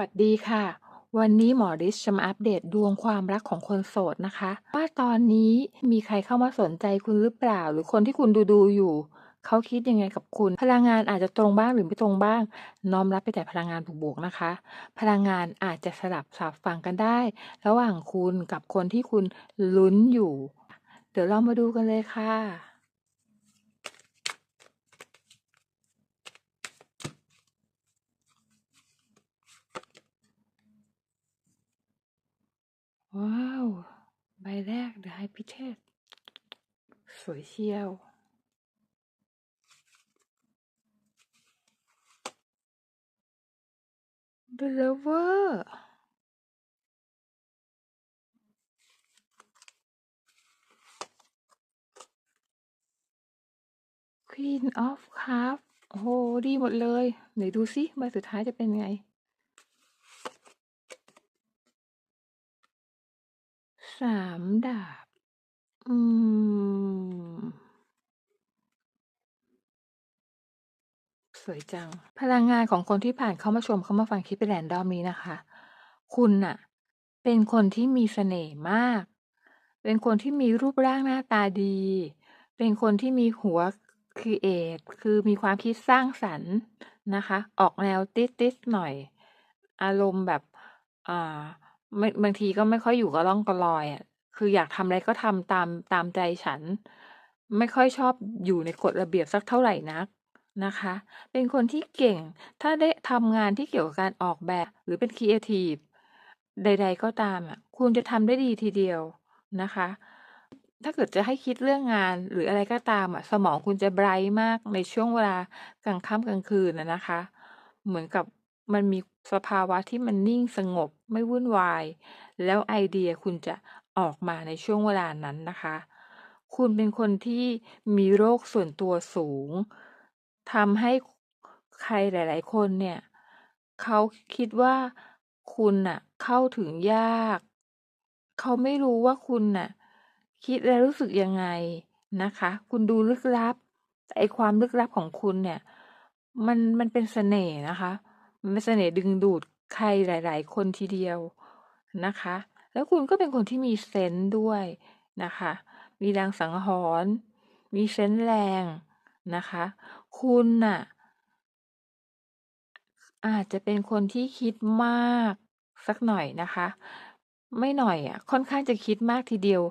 วัสดีค่ะ วันนี้หมอริชจะมาอัปเดตดวงความรักของคนโสดนะคะ ว่าตอนนี้มีใครเข้ามาสนใจคุณหรือเปล่า หรือคนที่คุณดูดูอยู่ เขาคิดยังไงกับคุณ พลังงานอาจจะตรงบ้างหรือไม่ตรงบ้าง น้อมรับไปแต่พลังงานบวกๆนะคะ พลังงานอาจจะสลับสับฟังกันได้ ระหว่างคุณกับคนที่คุณลุ้นอยู่ เดี๋ยวเรามาดูกันเลยค่ะ ว้าว ใบแรก The High p i t e สวยเชียว The Lover Queen of Cups โอ้โห ดีหมดเลย ไหนดูซิใบสุดท้ายจะเป็นไง สามดาบ อืม สวยจัง พลังงานของคนที่ผ่านเข้ามาชมเข้ามาฟังคลิปเป็นแรนดอมนี้นะคะ คุณน่ะ เป็นคนที่มีเสน่ห์มาก เป็นคนที่มีรูปร่างหน้าตาดี เป็นคนที่มีหัวครีเอทคือมีความคิดสร้างสรรค์นะคะ ออกแนวติสๆหน่อย อารมณ์แบบ อ่า ไม่ บางทีก็ไม่ค่อยอยู่กับร่องกับรอยอะ คืออยากทำอะไรก็ทำตาม ตามใจฉัน ไม่ค่อยชอบอยู่ในกฎระเบียบสักเท่าไรนักนะคะ เป็นคนที่เก่ง ถ้าได้ทำงานที่เกี่ยวกับการออกแบบ หรือเป็นครีเอทิฟใด ๆ ก็ตามอะ คุณจะทำได้ดีทีเดียวนะคะ ถ้าเกิดจะให้คิดเรื่องงาน หรืออะไรก็ตามอะ สมองคุณจะไบรต์มากในช่วงเวลากลางค่ำกลางคืนอะนะคะ เหมือนกับ มันมีสภาวะที่มันนิ่งสงบไม่วุ่นวาย แล้วไอเดียคุณจะออกมาในช่วงเวลานั้นนะคะ คุณเป็นคนที่มีโรคส่วนตัวสูงทำให้ใครหลาย ๆ คนเนี่ยเขาคิดว่าคุณน่ะเข้าถึงยาก เขาไม่รู้ว่าคุณน่ะคิดและรู้สึกยังไงนะคะ คุณดูลึกลับ แต่ไอความลึกลับของคุณเนี่ย มันมันเป็นเสน่ห์นะคะ มันเสน่ห์ดึงดูดใครหลาย ๆ คนทีเดียวนะคะ แล้วคุณก็เป็นคนที่มีเซนส์ด้วยนะคะ มีลางสังหรณ์มีเซนส์แรงนะคะ คุณน่ะ อาจจะเป็นคนที่คิดมากสักหน่อยนะคะ ไม่หน่อยอะค่อนข้างจะคิดมากทีเดียว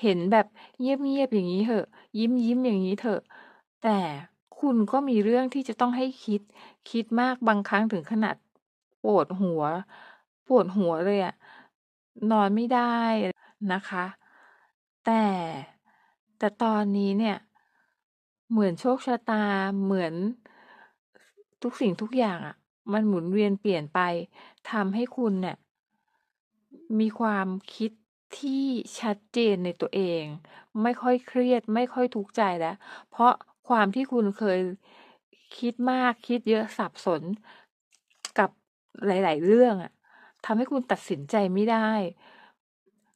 เห็นแบบเงียบๆอย่างงี้เถอะ ยิ้มๆอย่างงี้เถอะ แต่ คุณก็มีเรื่องที่จะต้องให้คิด คิดมากบางครั้งถึงขนาดปวดหัว ปวดหัวเลยอะนอนไม่ได้นะคะ แต่แต่ตอนนี้เนี่ย เหมือนโชคชะตาเหมือนทุกสิ่งทุกอย่างอะมันหมุนเวียนเปลี่ยนไปทำให้คุณเนี่ย มีความคิดที่ชัดเจนในตัวเอง ไม่ค่อยเครียด ไม่ค่อยทุกข์ใจแล้ว เพราะ ความที่คุณเคยคิดมากคิดเยอะสับสนกับหลาย ๆ เรื่องอะทำให้คุณตัดสินใจไม่ได้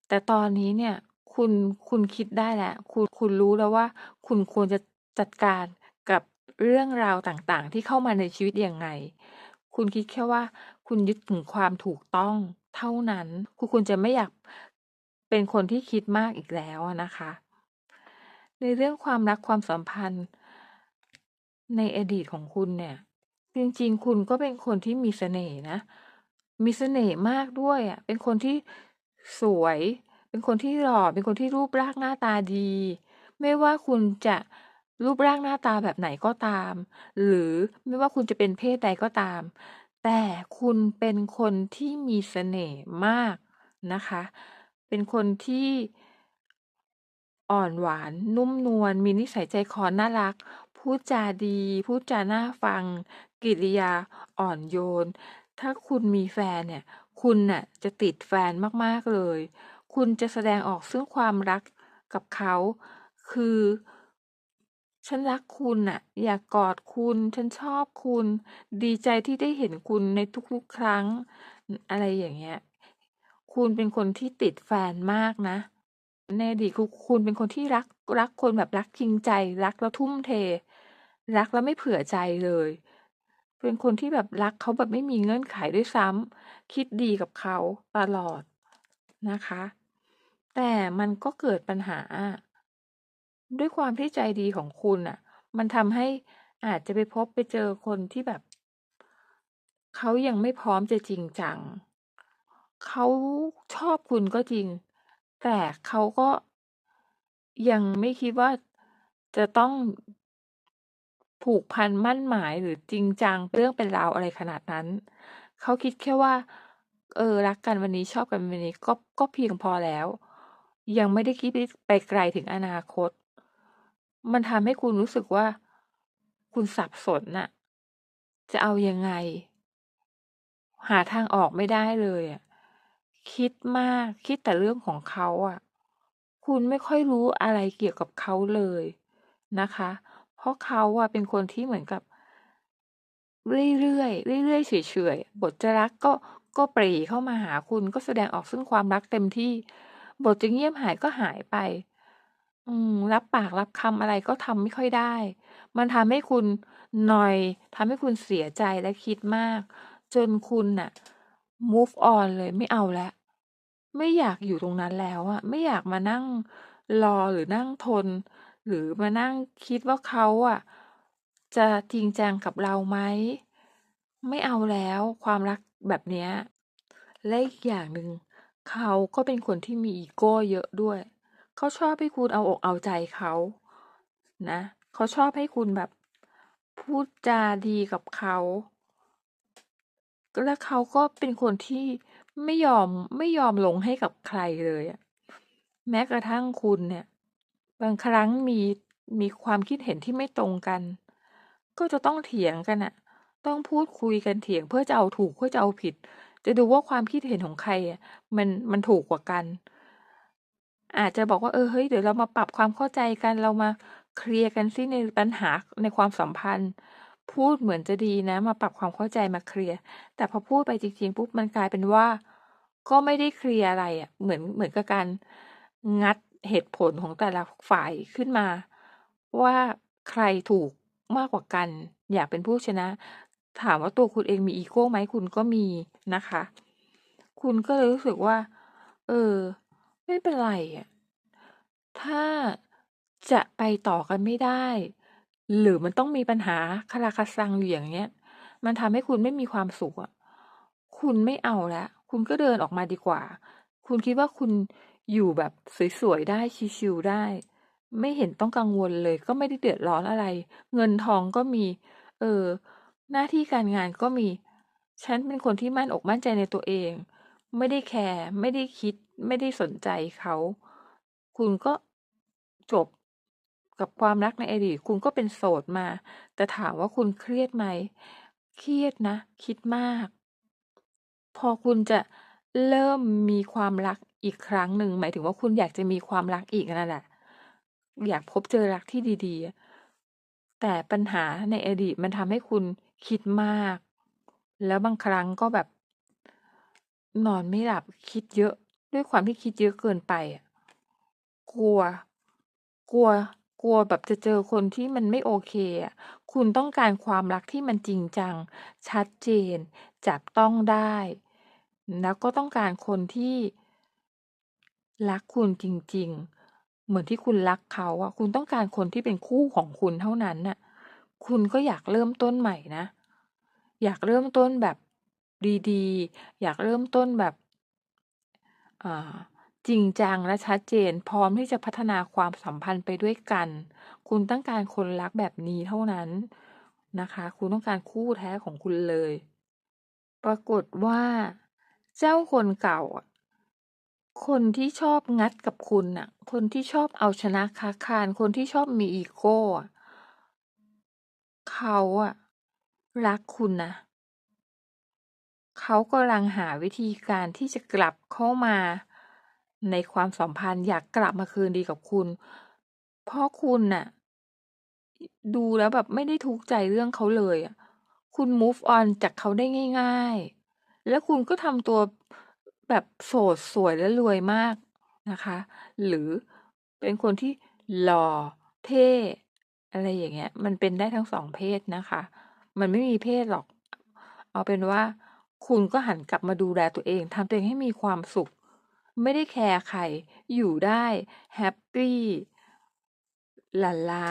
แต่ตอนนี้เนี่ย คุณคุณคิดได้แล้วคุณคุณรู้แล้วว่า คุณควรจะจัดการกับเรื่องราวต่าง ๆ ที่เข้ามาในชีวิตยังไง คุณคิดแค่ว่า คุณยึดถึงความถูกต้องเท่านั้นคือคุณจะไม่อยากเป็นคนที่คิดมากอีกแล้วนะคะ ในเรื่องความรักความสัมพันธ์ ในอดีตของคุณเนี่ย จริงๆ คุณก็เป็นคนที่มีเสน่ห์นะ มีเสน่ห์มากด้วยอะ เป็นคนที่สวย เป็นคนที่หล่อ เป็นคนที่รูปร่างหน้าตาดี ไม่ว่าคุณจะรูปร่างหน้าตาแบบไหนก็ตาม หรือไม่ว่าคุณจะเป็นเพศใดก็ตาม แต่คุณเป็นคนที่มีเสน่ห์มากนะคะ เป็นคนที่อ่อนหวานนุ่มนวลมีนิสัยใจคอน่ารัก พูดจาดี พูดจาน่าฟัง กิริยาอ่อนโยน ถ้าคุณมีแฟนเนี่ย คุณน่ะจะติดแฟนมากๆเลย คุณจะแสดงออกซึ่งความรักกับเขา คือ ฉันรักคุณน่ะ อยากกอดคุณ ฉันชอบคุณ ดีใจที่ได้เห็นคุณในทุกๆ ครั้ง อะไรอย่างเงี้ย คุณเป็นคนที่ติดแฟนมากนะในอดีตคุณเป็นคนที่รักรักคนแบบรักจริงใจ รักแล้วทุ่มเท รักแล้วไม่เผื่อใจเลย เป็นคนที่แบบรักเขาแบบไม่มีเงื่อนไขด้วยซ้ำคิดดีกับเขาตลอดนะคะ แต่มันก็เกิดปัญหา ด้วยความที่ใจดีของคุณน่ะ มันทำให้อาจจะไปพบไปเจอคนที่แบบ เขายังไม่พร้อมจะจริงจัง เขาชอบคุณก็จริง แต่เขาก็ยังไม่คิดว่าจะต้อง ผูกพันมั่นหมายหรือจริงจังเรื่องเป็นราวอะไรขนาดนั้น เขาคิดแค่ว่า เออรักกันวันนี้ชอบกันวันนี้ก็ก็เพียงพอแล้ว ยังไม่ได้คิดไปไกลถึงอนาคต มันทำให้คุณรู้สึกว่า คุณสับสนน่ะ จะเอายังไง หาทางออกไม่ได้เลยอะคิดมากคิดแต่เรื่องของเขาอะคุณไม่ค่อยรู้อะไรเกี่ยวกับเขาเลยนะคะ เพราะเขาอะเป็นคนที่เหมือนกับ เรื่อยๆเรื่อยๆเฉยๆบทจะรักก็ก็ปรีเข้ามาหาคุณก็แสดงออกซึ่งความรักเต็มที่ บทจะเงียบหายก็หายไป อืม รับปากรับคำอะไรก็ทำไม่ค่อยได้ มันทำให้คุณนอยทำให้คุณเสียใจและคิดมาก จนคุณน่ะ move on เลยไม่เอาแล้วไม่อยากอยู่ตรงนั้นแล้วอะไม่อยากมานั่งรอหรือนั่งทน หรือมานั่งคิดว่าเขาอะ จะจริงจังกับเราไหม ไม่เอาแล้วความรักแบบเนี้ยและอีกอย่างหนึ่งเขาก็เป็นคนที่มีอีโก้เยอะด้วย เขาชอบให้คุณเอาอกเอาใจเขานะ เขาชอบให้คุณแบบพูดจาดีกับเขาและเขาก็เป็นคนที่ไม่ยอมไม่ยอมลงให้กับใครเลยอะแม้กระทั่งคุณเนี่ย บางครั้งมีมีความคิดเห็นที่ไม่ตรงกัน ก็จะต้องเถียงกันอะต้องพูดคุยกันเถียงเพื่อจะเอาถูกเพื่อจะเอาผิด จะดูว่าความคิดเห็นของใครอะมันมันถูกกว่ากัน อาจจะบอกว่าเออเฮ้ยเดี๋ยวเรามาปรับความเข้าใจกันเรามาเคลียร์กันซิในปัญหาในความสัมพันธ์ พูดเหมือนจะดีนะ มาปรับความเข้าใจมาเคลียร์แต่พอพูดไปจริงๆปุ๊บมันกลายเป็นว่า ก็ไม่ได้เคลียร์อะไรอะ่ะ เหมือนเหมือนกับการงัด เหตุผลของแต่ละฝ่ายขึ้นมา ว่าใครถูกมากกว่ากัน อยากเป็นผู้ชนะ ถามว่าตัวคุณเองมีอีโก้ไหมคุณก็มีนะคะ คุณก็เลยรู้สึกว่า เออ ไม่เป็นไรอะถ้าจะไปต่อกันไม่ได้ หรือมันต้องมีปัญหาคาราคาซังอยู่อย่างเงี้ย มันทำให้คุณไม่มีความสุขอะคุณไม่เอาแล้วคุณก็เดินออกมาดีกว่า คุณคิดว่าคุณ อยู่แบบสวยๆได้ชิวๆได้ ไม่เห็นต้องกังวลเลย ก็ไม่ได้เดือดร้อนอะไร เงินทองก็มี เออ หน้าที่การงานก็มี ฉันเป็นคนที่มั่นอกมั่นใจในตัวเอง ไม่ได้แคร์ไม่ได้คิด ไม่ได้สนใจเขา คุณก็จบกับความรักในอดีตคุณก็เป็นโสดมา แต่ถามว่าคุณเครียดไหม เครียดนะ คิดมาก พอคุณจะ เริ่มมีความรักอีกครั้งหนึ่ง หมายถึงว่าคุณอยากจะมีความรักอีกนั่นแหละ อยากพบเจอรักที่ดี ๆ แต่ปัญหาในอดีตมันทำให้คุณคิดมาก แล้วบางครั้งก็แบบ นอนไม่หลับคิดเยอะ ด้วยความที่คิดเยอะเกินไปกลัว กลัว กลัวแบบจะเจอคนที่มันไม่โอเคอะคุณต้องการความรักที่มันจริงจัง ชัดเจน จับต้องได้ แล้วก็ต้องการคนที่รักคุณจริง ๆ เหมือนที่คุณรักเขาอะคุณต้องการคนที่เป็นคู่ของคุณเท่านั้นน่ะ คุณก็อยากเริ่มต้นใหม่นะ อยากเริ่มต้นแบบดีๆ อยากเริ่มต้นแบบจริงจังและชัดเจน พร้อมที่จะพัฒนาความสัมพันธ์ไปด้วยกัน คุณต้องการคนรักแบบนี้เท่านั้นนะคะ คุณต้องการคู่แท้ของคุณเลย ปรากฏว่า เจ้าคนเก่าอะคนที่ชอบงัดกับคุณน่ะ คนที่ชอบเอาชนะค้าคาน คนที่ชอบมีอีโก้อะเขาอะ รักคุณนะ เขากำลังหาวิธีการที่จะกลับเข้ามา ในความสัมพันธ์อยากกลับมาคืนดีกับคุณ เพราะคุณน่ะ ดูแล้วแบบไม่ได้ทุกข์ใจเรื่องเขาเลยอะ คุณ move on จากเขาได้ง่าย ๆ แล้วคุณก็ทำตัวแบบโสดสวยและรวยมากนะคะ หรือเป็นคนที่หล่อเท่อะไรอย่างเงี้ย มันเป็นได้ทั้งสองเพศนะคะ มันไม่มีเพศหรอก เอาเป็นว่าคุณก็หันกลับมาดูแลตัวเองทำตัวเองให้มีความสุข ไม่ได้แคร์ใคร อยู่ได้แฮปปี้หลั่นล้า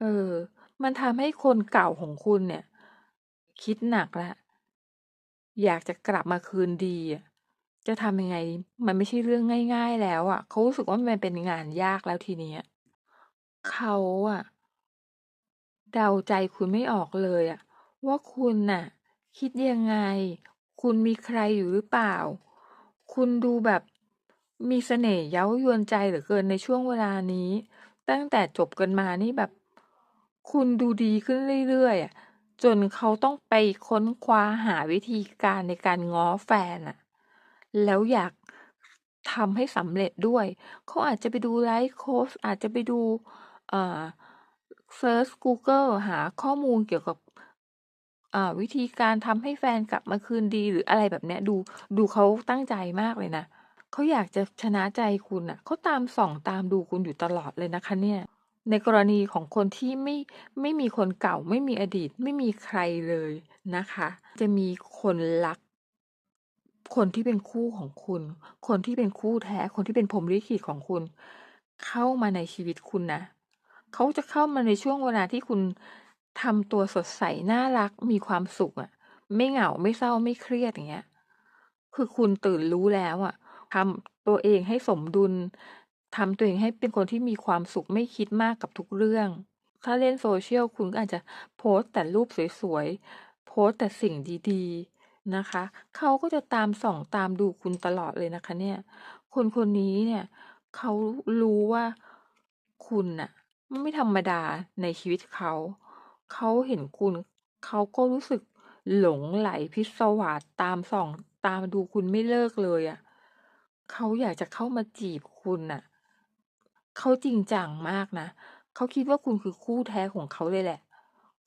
เออ มันทำให้คนเก่าของคุณเนี่ย คิดหนักแล้ว อยากจะกลับมาคืนดีอะ จะทำยังไง มันไม่ใช่เรื่องง่าย ๆ แล้วอะ เขารู้สึกว่ามันเป็นงานยากแล้วทีเนี้ย เขาอะ เดาใจคุณไม่ออกเลยอะว่า คุณน่ะคิดยังไง คุณมีใครอยู่หรือเปล่า คุณดูแบบมีเสน่ห์เย้ายวนใจเหลือเกินในช่วงเวลานี้ ตั้งแต่จบกันมานี่แบบ คุณดูดีขึ้นเรื่อย ๆ อะ จนเขาต้องไปค้นคว้าหาวิธีการในการง้อแฟนอะแล้วอยากทำให้สำเร็จด้วย เขาอาจจะไปดูไลฟ์โค้ชอาจจะไปดูเอ่อเซิร์ช Google หาข้อมูลเกี่ยวกับอ่าวิธีการทำให้แฟนกลับมาคืนดีหรืออะไรแบบนี้ดูดูเขาตั้งใจมากเลยนะเขาอยากจะชนะใจคุณอะเขาตามส่องตามดูคุณอยู่ตลอดเลยนะคะเนี่ย ในกรณีของคนที่ไม่ไม่มีคนเก่า ไม่มีอดีต ไม่มีใครเลยนะคะ จะมีคนรัก คนที่เป็นคู่ของคุณ คนที่เป็นคู่แท้ คนที่เป็นพรมลิขิตของคุณ เข้ามาในชีวิตคุณนะเขาจะเข้ามาในช่วงเวลาที่คุณทำตัวสดใสน่ารักมีความสุขอะ่ะ ไม่เหงาไม่เศร้าไม่เครียดอย่างเงี้ย คือคุณตื่นรู้แล้วอะ่ะทำตัวเองให้สมดุล ทำตัวเองให้เป็นคนที่มีความสุขไม่คิดมากกับทุกเรื่อง ถ้าเล่นโซเชียลคุณก็อาจจะโพสต์แต่รูปสวยๆ โพสต์แต่สิ่งดีๆนะคะ เขาก็จะตามส่องตามดูคุณตลอดเลยนะคะเนี่ย คนคนนี้เนี่ยเขารู้ว่าคุณน่ะไม่ธรรมดาในชีวิตเขา เขาเห็นคุณ เขาก็รู้สึกหลงไหลพิศวาสตามส่องตามดูคุณไม่เลิกเลยอะ่ะ เขาอยากจะเข้ามาจีบคุณน่ะ เขาจริงจังมากนะ เขาคิดว่าคุณคือคู่แท้ของเขาเลยแหละ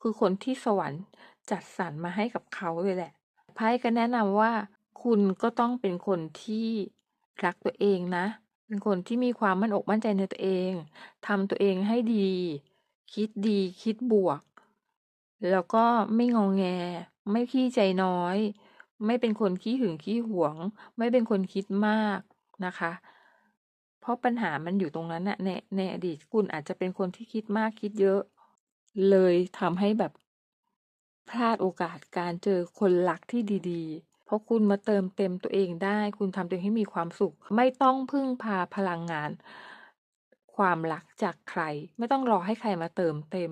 คือคนที่สวรรค์จัดสรรมาให้กับเขาเลยแหละ ไพ่ก็แนะนำว่า คุณก็ต้องเป็นคนที่รักตัวเองนะ เป็นคนที่มีความมั่นอกมั่นใจในตัวเองทำตัวเองให้ดี คิดดีคิดบวก แล้วก็ไม่งองแง ไม่ขี้ใจน้อย ไม่เป็นคนขี้หึงขี้หวง ไม่เป็นคนคิดมากนะคะ เพราะปัญหามันอยู่ตรงนั้นน่ะในในอดีตคุณอาจจะเป็นคนที่คิดมากคิดเยอะ เลยทำให้แบบพลาดโอกาสการเจอคนรักที่ดีๆ เพราะคุณมาเติมเต็มตัวเองได้ คุณทำตัวเองให้มีความสุข ไม่ต้องพึ่งพาพลังงาน ความรักจากใคร ไม่ต้องรอให้ใครมาเติมเต็ม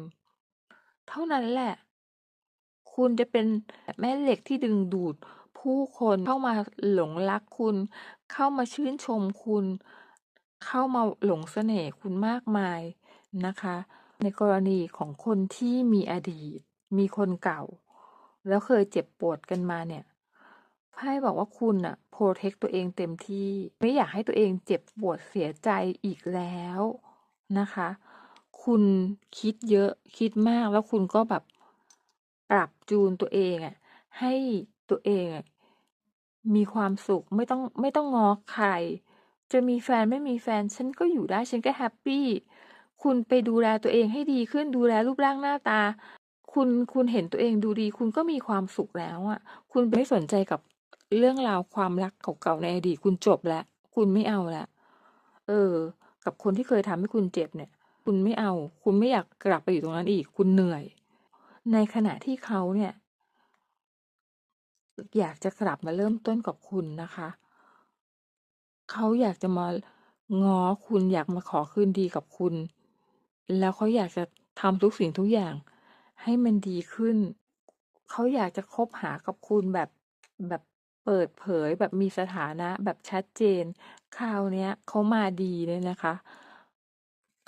เท่านั้นแหละ คุณจะเป็นแม่เหล็กที่ดึงดูด ผู้คนเข้ามาหลงรักคุณ เข้ามาชื่นชมคุณ เข้ามาหลงเสน่ห์คุณมากมายนะคะ ในกรณีของคนที่มีอดีต มีคนเก่า แล้วเคยเจ็บปวดกันมาเนี่ยไพ่บอกว่าคุณอะโปรเทคตัวเองเต็มที่ ไม่อยากให้ตัวเองเจ็บปวดเสียใจอีกแล้วนะคะ คุณคิดเยอะคิดมากแล้วคุณก็แบบปรับจูนตัวเองอะให้ตัวเองอะมีความสุขไม่ต้องไม่ต้องง้อใคร จะมีแฟนไม่มีแฟน ฉันก็อยู่ได้ฉันก็แฮปปี้คุณไปดูแลตัวเองให้ดีขึ้นดูแลรูปร่างหน้าตา คุณคุณเห็นตัวเองดูดี คุณก็มีความสุขแล้วอะ คุณไม่สนใจกับเรื่องราวความรักเก่าๆในอดีตคุณจบแล้วคุณไม่เอาแล้วเออ กับคนที่เคยทำให้คุณเจ็บเนี่ย คุณไม่เอา คุณไม่อยากกลับไปอยู่ตรงนั้นอีก คุณเหนื่อย ในขณะที่เขาเนี่ย อยากจะกลับมาเริ่มต้นกับคุณนะคะ เขาอยากจะมาง้อคุณ อยากมาขอคืนดีกับคุณ แล้วเขาอยากจะทำทุกสิ่งทุกอย่าง ให้มันดีขึ้น เขาอยากจะคบหากับคุณแบบแบบเปิดเผยแบบมีสถานะแบบชัดเจน คราวเนี้ยเขามาดีเลยนะคะ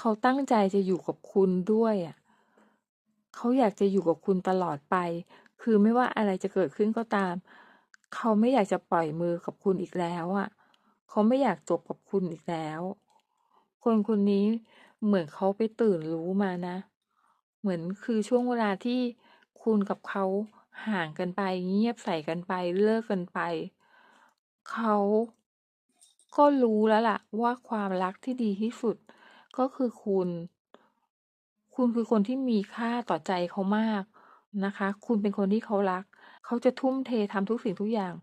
เขาตั้งใจจะอยู่กับคุณด้วยอะเขาอยากจะอยู่กับคุณตลอดไป คือไม่ว่าอะไรจะเกิดขึ้นก็ตาม เขาไม่อยากจะปล่อยมือกับคุณอีกแล้วอะ เขาไม่อยากจบกับคุณอีกแล้ว คนคนนี้เหมือนเขาไปตื่นรู้มานะ เหมือนคือช่วงเวลาที่คุณกับเขาห่างกันไป เงียบใส่กันไปเลิกกันไป เขาก็รู้แล้วล่ะ ว่าความรักที่ดีที่สุด ก็คือคุณ คุณคือคนที่มีค่าต่อใจเขามากนะคะ คุณเป็นคนที่เขารัก เขาจะทุ่มเททำทุกสิ่งทุกอย่าง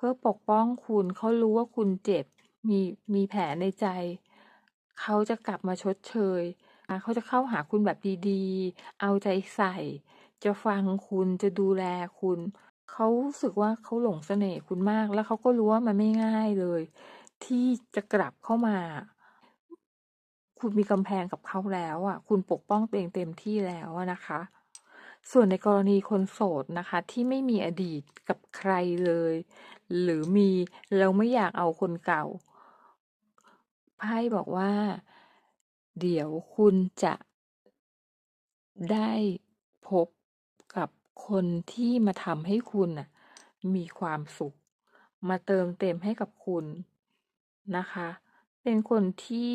เพื่อปกป้องคุณเขารู้ว่าคุณเจ็บ มีมีแผลในใจ เขาจะกลับมาชดเชยเขาจะเข้าหาคุณแบบดีๆ เอาใจใส่ จะฟังคุณจะดูแลคุณ เขาสึกว่าเขาหลงเสน่ห์คุณมาก แล้วเขาก็รู้ว่ามันไม่ง่ายเลย ที่จะกลับเข้ามา คุณมีกำแพงกับเขาแล้วอะ คุณปกป้องตัวเองเต็มที่แล้วนะคะ ส่วนในกรณีคนโสดนะคะ ที่ไม่มีอดีตกับใครเลย หรือมีแล้วไม่อยากเอาคนเก่าไพ่บอกว่า เดี๋ยวคุณจะได้พบกับคนที่มาทำให้คุณน่ะ มีความสุข มาเติมเต็มให้กับคุณนะคะ เป็นคนที่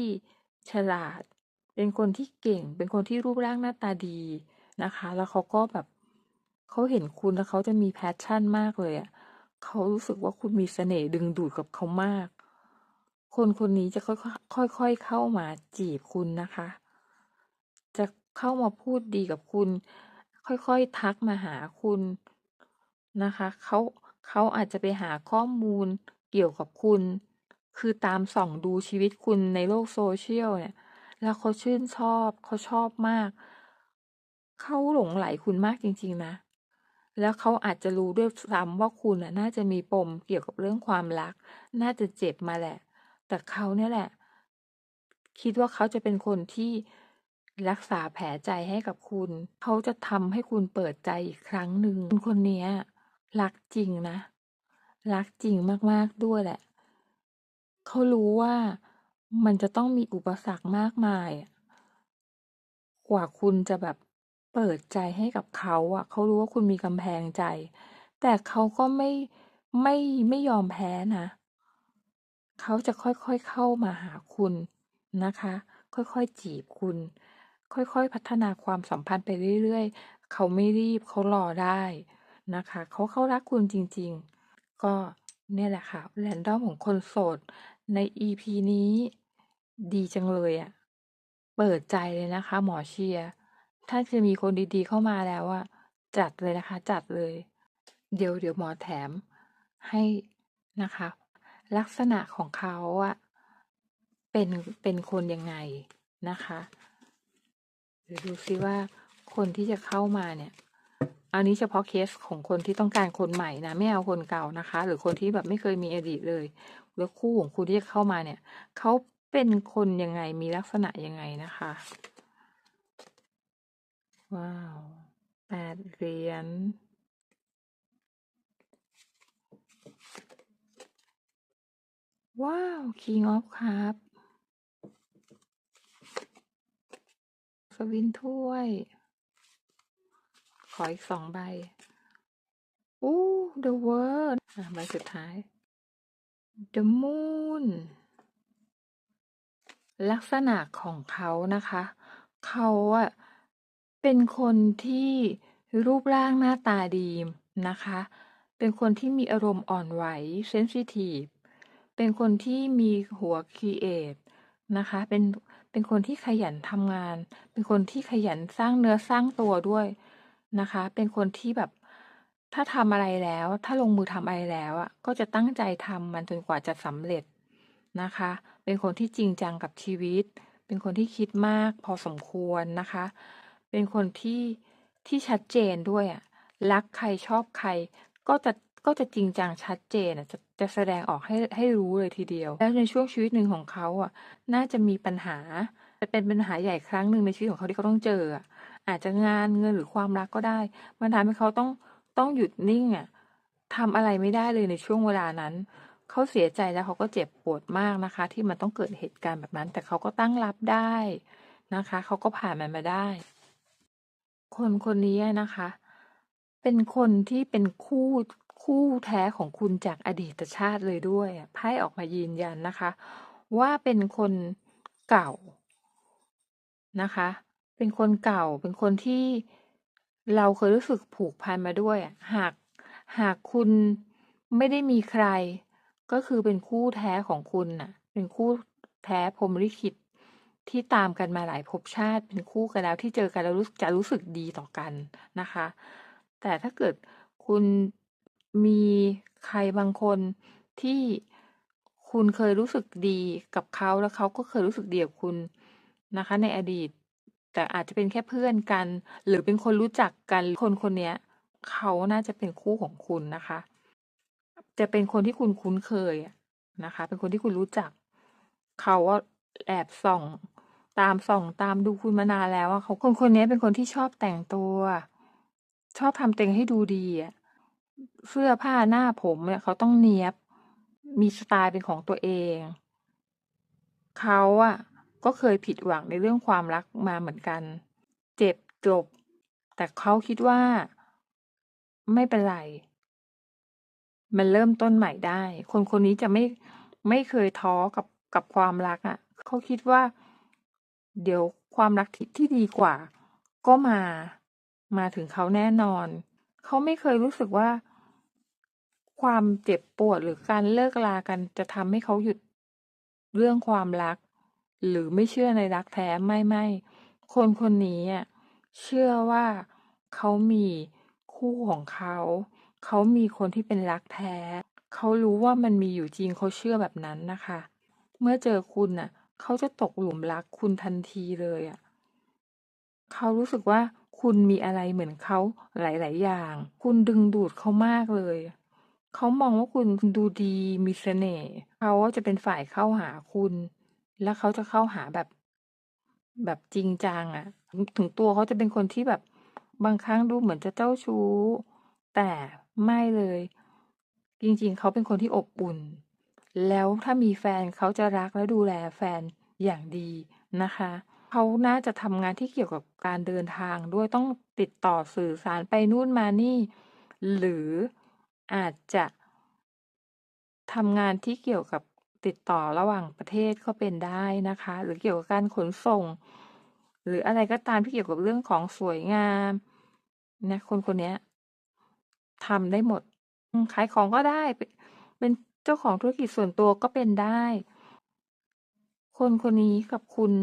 ฉลาด เป็นคนที่เก่ง เป็นคนที่รูปร่างหน้าตาดี นะคะ แล้วเขาก็แบบเขาเห็นคุณแล้วเขาจะมีแพชชั่นมากเลยอะ่ะเขารู้สึกว่าคุณมีเสน่ห์ดึงดูดกับเขามาก คนคนนี้จะค่อยๆค่อยๆเข้ามาจีบคุณนะคะ จะเข้ามาพูดดีกับคุณ ค่อยๆทักมาหาคุณนะคะเขาเขาอาจจะไปหาข้อมูลเกี่ยวกับคุณ คือตามส่องดูชีวิตคุณในโลกโซเชียลเนี่ย แล้วเขาชื่นชอบเขาชอบมาก เขาหลงไหลคุณมากจริง ๆ นะ แล้วเขาอาจจะรู้ด้วยซ้ำว่าคุณน่ะ น่าจะมีปมเกี่ยวกับเรื่องความรัก น่าจะเจ็บมาแหละ แต่เขาเนี่ยแหละ คิดว่าเขาจะเป็นคนที่รักษาแผลใจให้กับคุณ เขาจะทำให้คุณเปิดใจอีกครั้งหนึ่งคนคนเนี้ย รักจริงนะ รักจริงมากๆด้วยแหละ เขารู้ว่ามันจะต้องมีอุปสรรคมากมาย กว่าคุณจะแบบ เปิดใจให้กับเขาอะ เขารู้ว่าคุณมีกำแพงใจ แต่เขาก็ไม่ ไม่ ไม่ยอมแพ้นะ เขาจะค่อย ๆ เข้ามาหาคุณนะคะ ค่อย ๆ จีบคุณ ค่อย ๆ พัฒนาความสัมพันธ์ไปเรื่อย ๆ เขาไม่รีบ เขารอได้นะคะ เขา เขารักคุณจริง ๆ ก็เนี่ยแหละค่ะ แรนดอมของคนโสดใน EP นี้ ดีจังเลยอะ เปิดใจเลยนะคะ หมอเชียร์ ถ้าจะมีคนดีๆเข้ามาแล้วอะจัดเลยนะคะ จัดเลย เดี๋ยวเดี๋ยวหมอแถมให้นะคะ ลักษณะของเขาอะเป็นเป็นคนยังไงนะคะเดี๋ยวดูซิว่าคนที่จะเข้ามาเนี่ย อันนี้เฉพาะเคสของคนที่ต้องการคนใหม่นะไม่เอาคนเก่านะคะ หรือคนที่แบบไม่เคยมีอดีตเลย แล้วคู่ของคุณที่จะเข้ามาเนี่ยเขาเป็นคนยังไงมีลักษณะยังไงนะคะ ว้าวแปดเหรียญว้าว King of Cup สวินถ้วย ขออีกสองใบ อู้ The World อะใบสุดท้าย The Moon ลักษณะของเขานะคะ เขาอะ เป็นคนที่รูปร่างหน้าตาดีนะคะ เป็นคนที่มีอารมณ์อ่อนไหวเซนซิทีฟ เป็นคนที่มีหัวครีเอทนะคะ เป็น เป็นคนที่ขยันทำงาน เป็นคนที่ขยันสร้างเนื้อสร้างตัวด้วยนะคะ เป็นคนที่แบบถ้าทำอะไรแล้ว ถ้าลงมือทำอะไรแล้วอะ ก็จะตั้งใจทำมันจนกว่าจะสำเร็จนะคะ เป็นคนที่จริงจังกับชีวิต เป็นคนที่คิดมากพอสมควรนะคะ เป็นคนที่ที่ชัดเจนด้วยอะรักใครชอบใคร ก็จะก็จะจริงจังชัดเจนอะจะจะแสดงออกให้ให้รู้เลยทีเดียว แล้วในช่วงชีวิตหนึ่งของเขาอะ น่าจะมีปัญหาจะเป็นปัญหาใหญ่ครั้งหนึ่งในชีวิตของเขาที่เขาต้องเจออะอาจจะงานเงินหรือความรักก็ได้ มันทำให้เขาต้องต้องหยุดนิ่งอะทำอะไรไม่ได้เลยในช่วงเวลานั้น เขาเสียใจแล้วเขาก็เจ็บปวดมากนะคะ ที่มันต้องเกิดเหตุการณ์แบบนั้น แต่เขาก็ตั้งรับได้นะคะ เขาก็ผ่านมันมาได้ คนคนนี้นะคะ เป็นคนที่เป็นคู่คู่แท้ของคุณจากอดีตชาติเลยด้วยไพ่ออกมายืนยันนะคะ ว่าเป็นคนเก่านะคะ เป็นคนเก่า เป็นคนที่เราเคยรู้สึกผูกพันมาด้วยหากหากคุณไม่ได้มีใคร ก็คือเป็นคู่แท้ของคุณน่ะ เป็นคู่แท้พรหมลิขิต ที่ตามกันมาหลายภพชาติเป็นคู่กันแล้วที่เจอกันแล้วรู้จะรู้สึกดีต่อกันนะคะ แต่ถ้าเกิดคุณมีใครบางคนที่คุณเคยรู้สึกดีกับเขาแล้วเขาก็เคยรู้สึกดีกับคุณนะคะ ในอดีต แต่อาจจะเป็นแค่เพื่อนกัน หรือเป็นคนรู้จักกันคนคนนี้เขาน่าจะเป็นคู่ของคุณนะคะ จะเป็นคนที่คุณคุ้นเคยนะคะ เป็นคนที่คุณรู้จัก เขาอะแอบส่อง ตามส่องตามดูคุณมานานแล้วอะเขาคนคนนี้เป็นคนที่ชอบแต่งตัว ชอบทำเตัวเองให้ดูดีอะเสื้อผ้าหน้าผมเนี่ยเขาต้องเนี๊ยบ มีสไตล์เป็นของตัวเอง เขาอะก็เคยผิดหวังในเรื่องความรักมาเหมือนกัน เจ็บจบ แต่เขาคิดว่า ไม่เป็นไร มันเริ่มต้นใหม่ได้ คนคนนี้จะไม่ไม่เคยท้อกับกับความรักอะ เขาคิดว่า เดี๋ยวความรักที่ที่ดีกว่า ก็มา มาถึงเขาแน่นอน เขาไม่เคยรู้สึกว่า ความเจ็บปวดหรือการเลิกรากันจะทำให้เขาหยุดเรื่องความรัก หรือไม่เชื่อในรักแท้ไม่ๆคนคนนี้เชื่อว่าเขามีคู่ของเขา เขามีคนที่เป็นรักแท้ เขารู้ว่ามันมีอยู่จริงเขาเชื่อแบบนั้นนะคะ เมื่อเจอคุณน่ะ เขาจะตกหลุมรักคุณทันทีเลยอะ เขารู้สึกว่า คุณมีอะไรเหมือนเขาหลาย ๆ อย่าง คุณดึงดูดเขามากเลย เขามองว่าคุณดูดี มีเสน่ห์ เขาอะจะเป็นฝ่ายเข้าหาคุณ แล้วเขาจะเข้าหาแบบ แบบจริงจังอะ ถึงตัวเขาจะเป็นคนที่แบบ บางครั้งดูเหมือนจะเจ้าชู้ แต่ไม่เลย จริง ๆ เขาเป็นคนที่อบอุ่น แล้วถ้ามีแฟนเขาจะรักและดูแลแฟนอย่างดีนะคะ เขาน่าจะทำงานที่เกี่ยวกับการเดินทางด้วยต้องติดต่อสื่อสารไปนู่นมานี่ หรืออาจจะทำงานที่เกี่ยวกับติดต่อระหว่างประเทศก็เป็นได้นะคะ หรือเกี่ยวกับการขนส่ง หรืออะไรก็ตามที่เกี่ยวกับเรื่องของสวยงามนะคนคนนี้ทำได้หมดขายของก็ได้เป็น เจ้าของธุรกิจส่วนตัวก็เป็นได้ คนคนนี้กับคุณ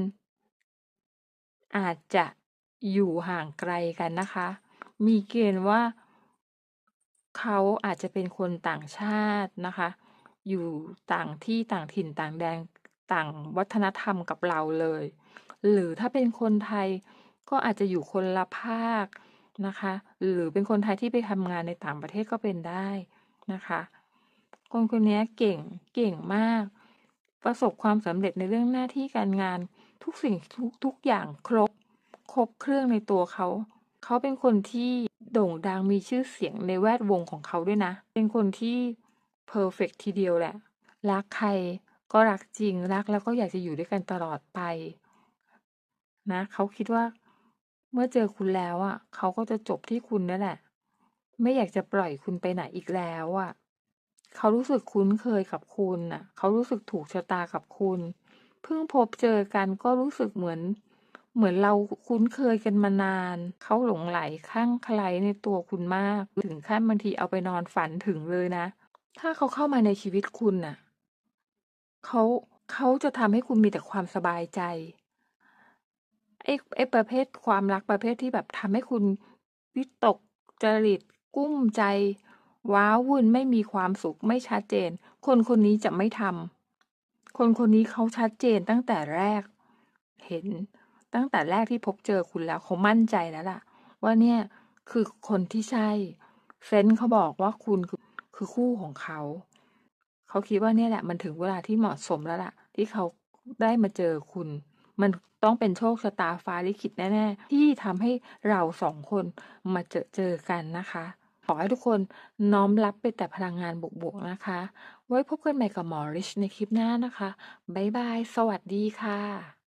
อาจจะอยู่ห่างไกลกันนะคะ มีเกณฑ์ว่า เขาอาจจะเป็นคนต่างชาตินะคะ อยู่ต่างที่ต่างถิ่นต่างแดนต่างวัฒนธรรมกับเราเลย หรือถ้าเป็นคนไทยก็อาจจะอยู่คนละภาคนะคะ หรือเป็นคนไทยที่ไปทำงานในต่างประเทศก็เป็นได้นะคะ คนคนนี้เก่งเก่งมาก ประสบความสำเร็จในเรื่องหน้าที่การงาน ทุกสิ่งทุกทุกอย่างครบ ครบเครื่องในตัวเขา เขาเป็นคนที่โด่งดังมีชื่อเสียงในแวดวงของเขาด้วยนะ เป็นคนที่เพอร์เฟกต์ทีเดียวแหละ รักใครก็รักจริงรักแล้วก็อยากจะอยู่ด้วยกันตลอดไป นะ เขาคิดว่า เมื่อเจอคุณแล้วอะ เขาก็จะจบที่คุณนั่นแหละ ไม่อยากจะปล่อยคุณไปไหนอีกแล้วอะ เขารู้สึกคุ้นเคยกับคุณน่ะ เขารู้สึกถูกชะตากับคุณ เพิ่งพบเจอกันก็รู้สึกเหมือน เหมือนเราคุ้นเคยกันมานาน เขาหลงใหลคลั่งไคล้ในตัวคุณมาก ถึงขั้นบางทีเอาไปนอนฝันถึงเลยนะ ถ้าเขาเข้ามาในชีวิตคุณน่ะ เขาเขาจะทำให้คุณมีแต่ความสบายใจ ไอ้ไอ้ประเภทความรักประเภทที่แบบทำให้คุณวิตกจริตกุ้มใจ ว้าวุ่นไม่มีความสุขไม่ชัดเจน คนคนนี้จะไม่ทำคนคนนี้เขาชัดเจนตั้งแต่แรก เห็นตั้งแต่แรกที่พบเจอคุณแล้วเขามั่นใจแล้วล่ะ ว่าเนี่ยคือคนที่ใช่เซนส์เขาบอกว่าคุณคือคือคู่ของเขา เขาคิดว่าเนี่ยแหละ มันถึงเวลาที่เหมาะสมแล้วล่ะ ที่เขาได้มาเจอคุณ มันต้องเป็นโชคชะตาฟ้าลิขิตแน่ ๆ ที่ทำให้เรา2คนมาเจอเจอกันนะคะ ขอให้ทุกคนน้อมรับไปแต่พลังงานบวกๆนะคะ ไว้พบกันใหม่กับหมอริชในคลิปหน้านะคะ บ๊ายบาย สวัสดีค่ะ